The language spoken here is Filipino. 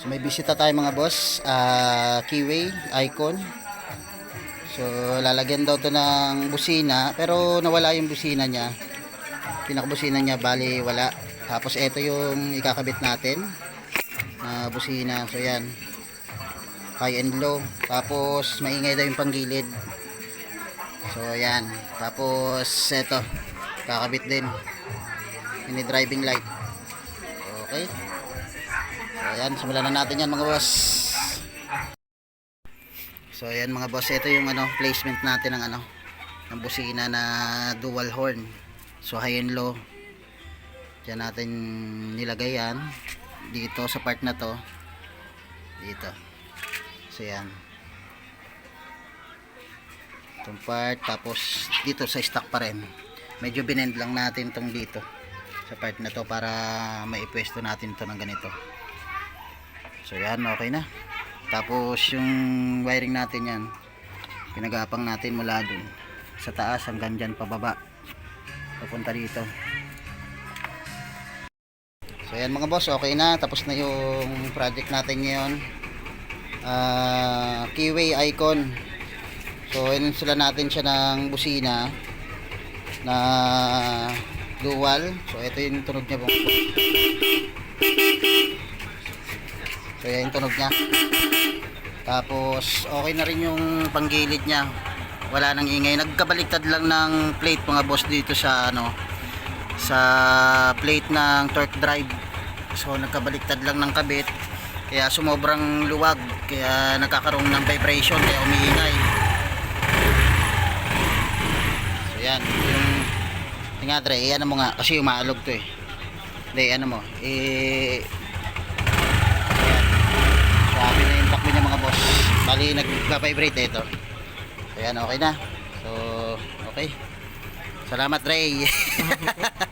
So may bisita tayo mga boss, ah keyway, icon. So lalagyan daw to ng busina, pero nawala yung busina niya. Pinakabusina niya bali wala. Tapos ito yung ikakabit natin na busina. So yan. High and low. Tapos maingay daw yung panggilid. So yan. Tapos ito kakabit din. Ini driving light. Okay. Ayan, simulan na natin yan mga boss. So ayan mga boss, ito yung ano, placement natin ng ano, ng busina na dual horn. So high and low. Diyan natin nilagay yan dito sa part na to. Dito. So yan. Itong part tapos dito sa stock pa rin. Medyo binend lang natin tong dito sa part na to para maipwesto natin to ng ganito. So yan, okay na. Tapos yung wiring natin yan, pinagapang natin mula dun sa taas hanggang dyan pababa. Papunta dito. So yan mga boss, okay na. Tapos na yung project natin ngayon. Ah, keyway icon. So sila natin siya ng busina na dual. So ito yung tunog niya po. Yan yung tunog niya. Tapos okay na rin yung panggilid niya. Wala nang ingay. Nagkabaliktad lang ng plate mga boss dito sa ano sa plate ng torque drive. So nagkabaliktad lang ng kabit. Kaya sumobrang luwag. Kaya nagkakaroon ng vibration kaya umiingay. So yan, yung yung nga Dre, ano mo nga kasi umaalog to eh. Hindi, ano mo, eh Ayan. Sabi na yung takbo niya mga boss. Bali, nag-vibrate eh ito. So, okay na. So, okay. Salamat, Ray.